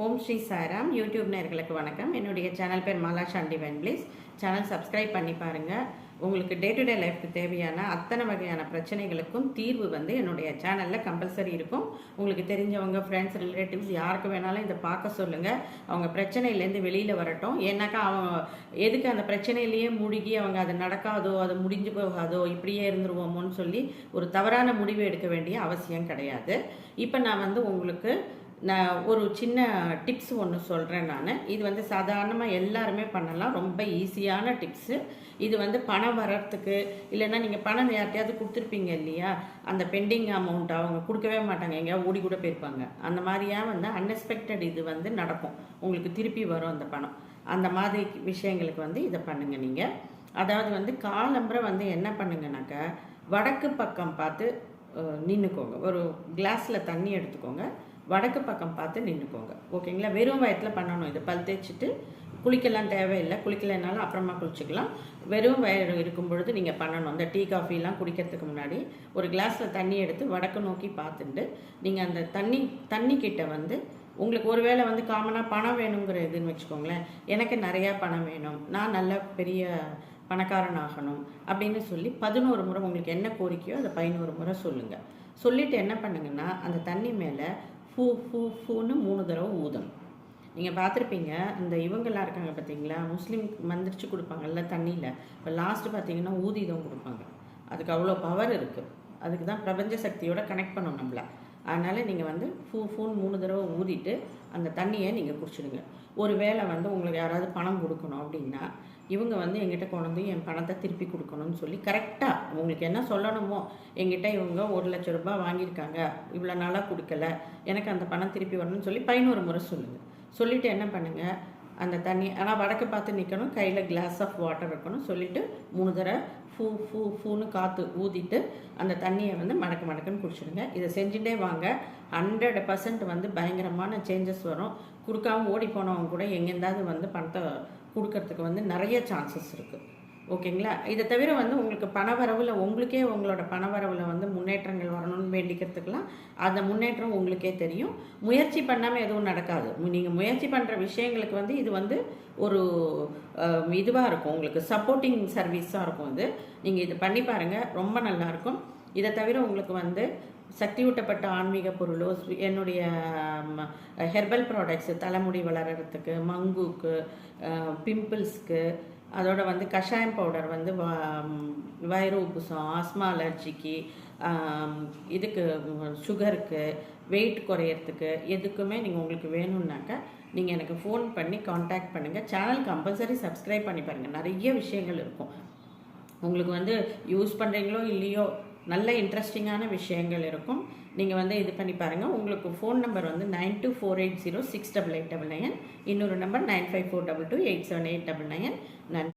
ஓம் Sri Sairam YouTube நேர்களுக்கு வணக்கம். என்னுடைய சேனல் பேர் மாலா சாண்டி வென் சேனல் சப்ஸ்கிரைப் பண்ணி பாருங்கள் உங்களுக்கு டே டு டே லைஃப்க்கு தேவையான அத்தனை வகையான பிரச்சனைகளுக்கும் தீர்வு வந்து என்னுடைய சேனலில் கம்பல்சரி இருக்கும். உங்களுக்கு தெரிஞ்சவங்க ஃப்ரெண்ட்ஸ் ரிலேட்டிவ்ஸ் யாருக்கு வேணாலும் இதை பார்க்க சொல்லுங்கள் அவங்க பிரச்சனையிலேருந்து வெளியில் வரட்டும். ஏன்னாக்கா அவங்க எதுக்கு அந்த பிரச்சனையிலேயே மூழ்கி அவங்க அது நடக்காதோ அது முடிஞ்சு போகாதோ இப்படியே இருந்துருவோமோன்னு சொல்லி ஒரு தவறான முடிவு எடுக்க வேண்டிய அவசியம் கிடையாது. இப்போ நான் வந்து உங்களுக்கு நான் ஒரு சின்ன டிப்ஸ் ஒன்று சொல்கிறேன் நான். இது வந்து சாதாரணமாக எல்லாருமே பண்ணலாம். ரொம்ப ஈஸியான டிப்ஸு இது வந்து பணம் வர்றதுக்கு இல்லைன்னா நீங்கள் பணம் யார்ட்டையாவது கொடுத்துருப்பீங்க இல்லையா? அந்த பெண்டிங் அமௌண்ட் அவங்க கொடுக்கவே மாட்டாங்க. எங்கேயாவது ஓடி கூட போயிருப்பாங்க. அந்த மாதிரியா வந்து அன்எக்ஸ்பெக்டட் இது வந்து நடக்கும். உங்களுக்கு திருப்பி வரும் அந்த பணம். அந்த மாதிரி விஷயங்களுக்கு வந்து இதை பண்ணுங்க நீங்கள் அதாவது வந்து காலம்புரை வந்து என்ன பண்ணுங்கனாக்கா வடக்கு பக்கம் பார்த்து நின்றுக்கோங்க ஒரு கிளாஸில் தண்ணி எடுத்துக்கோங்க. வடக்கு பக்கம் பார்த்து நின்றுக்கோங்க ஓகேங்களா? வெறும் வயத்தில் பண்ணணும். இது பல் தேய்ச்சிட்டு குளிக்கலாம் தேவையில்லை. குளிக்கலைனாலும் அப்புறமா குளிச்சுக்கலாம். வெறும் வயிறு இருக்கும் பொழுது நீங்கள் பண்ணணும். இந்த டீ காஃபிலாம் குடிக்கிறதுக்கு முன்னாடி ஒரு கிளாஸில் தண்ணி எடுத்து வடக்கு நோக்கி பார்த்துட்டு நீங்கள் அந்த தண்ணி தண்ணி கிட்ட வந்து உங்களுக்கு ஒருவேளை வந்து காமனாக பணம் வேணுங்கிற இதுன்னு வச்சுக்கோங்களேன். எனக்கு நிறையா பணம் வேணும். நான் நல்ல பெரிய பணக்காரன் ஆகணும் அப்படின்னு சொல்லி பதினோரு முறை உங்களுக்கு என்ன கோரிக்கையோ அதை பதினோரு முறை சொல்லுங்கள் சொல்லிவிட்டு என்ன பண்ணுங்கன்னா அந்த தண்ணி மேலே ஃபூ ஃபூ ஃபூன்னு மூணு தடவை ஊதணும். நீங்கள் பார்த்துருப்பீங்க இந்த இவங்கெல்லாம் இருக்காங்க பார்த்தீங்களா? முஸ்லீம் மந்திரிச்சு கொடுப்பாங்கல்ல தண்ணியில். இப்போ லாஸ்ட்டு பார்த்தீங்கன்னா ஊதிதம் கொடுப்பாங்க. அதுக்கு அவ்வளோ பவர் இருக்குது அதுக்கு தான் பிரபஞ்ச சக்தியோட கனெக்ட் பண்ணணும் நம்மளை. அதனால் நீங்கள் வந்து ஃபூ ஃபூன் மூணு தடவை ஊதிட்டு அந்த தண்ணியை நீங்கள் குடிச்சிடுங்க. ஒரு வேளை வந்து உங்களுக்கு யாராவது பணம் கொடுக்கணும் அப்படின்னா இவங்க வந்து எங்கிட்ட கொண்டு வந்து என் பணத்தை திருப்பி கொடுக்கணும்னு சொல்லி கரெக்டாக உங்களுக்கு என்ன சொல்லணுமோ எங்கிட்ட இவங்க ஒரு லட்ச ரூபாய் வாங்கியிருக்காங்க இவ்வளோ நாளாக கொடுக்கல எனக்கு அந்த பணம் திருப்பி வரணும்னு சொல்லி பதினோரு முறை சொல்லுங்கள் சொல்லிவிட்டு என்ன பண்ணுங்கள் அந்த தண்ணி ஆனால் வடக்கு பார்த்து நிற்கணும் கையில் கிளாஸ் ஆஃப் வாட்டர் இருக்கணும் சொல்லிவிட்டு மூணு தடவை ஃபூ ஃபூ ஃபூன்னு காற்று ஊதிட்டு அந்த தண்ணியை வந்து மடக்கு மடக்குன்னு குடிச்சிடுங்க. இதை செஞ்சுட்டே வாங்க. ஹண்ட்ரட் பர்சன்ட் வந்து பயங்கரமான சேஞ்சஸ் வரும். கொடுக்காம ஓடி போனவங்க கூட எங்கேருந்தாவது வந்து பணத்தை கொடுக்கறதுக்கு வந்து நிறைய சான்சஸ் இருக்குது ஓகேங்களா? இதை தவிர வந்து உங்களுக்கு பணவரவில் உங்களுக்கே உங்களோட பணவரவில் வந்து முன்னேற்றங்கள் வரணும்னு வேண்டிக்கிறதுக்கெலாம் அந்த முன்னேற்றம் உங்களுக்கே தெரியும். முயற்சி பண்ணாமல் எதுவும் நடக்காது. நீங்கள் முயற்சி பண்ணுற விஷயங்களுக்கு வந்து இது வந்து ஒரு இதுவாக இருக்கும். உங்களுக்கு சப்போர்ட்டிங் சர்வீஸாக இருக்கும் இது. நீங்கள் இது பண்ணி பாருங்கள் ரொம்ப நல்லாயிருக்கும். இதை தவிர உங்களுக்கு வந்து சக்தி ஊட்டப்பட்ட ஆன்மீக பொருளோ என்னுடைய ஹெர்பல் ப்ராடக்ட்ஸு தலைமுடி வளர்கிறதுக்கு மங்குக்கு பிம்பிள்ஸ்க்கு அதோட வந்து கஷாயம் பவுடர் வந்து வயிறு உப்புசம் ஆஸ்மா அலர்ஜிக்கு இதுக்கு சுகருக்கு வெயிட் குறையறதுக்கு எதுக்குமே நீங்கள் உங்களுக்கு வேணும்னாக்கா நீங்கள் எனக்கு ஃபோன் பண்ணி காண்டாக்ட் பண்ணுங்கள் சேனல் கம்பல்சரி சப்ஸ்கிரைப் பண்ணி பாருங்கள் நிறைய விஷயங்கள் இருக்கும். உங்களுக்கு வந்து யூஸ் பண்ணுறீங்களோ இல்லையோ நல்ல இன்ட்ரெஸ்டிங்கான விஷயங்கள் இருக்கும். நீங்கள் வந்து இது பண்ணி பாருங்கள் உங்களுக்கு ஃபோன் நம்பர் வந்து nine two four eight zero six double eight double nine இன்னொரு number nine five four double two eight seven eight double nine நன்றி.